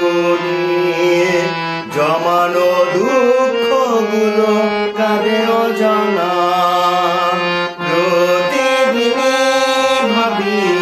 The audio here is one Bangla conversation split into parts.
কোণে জমানো দুঃখগুলো কাঁদে অজানা। প্রতিদিনে ভাবি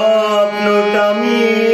স্বপ্নটা মিলে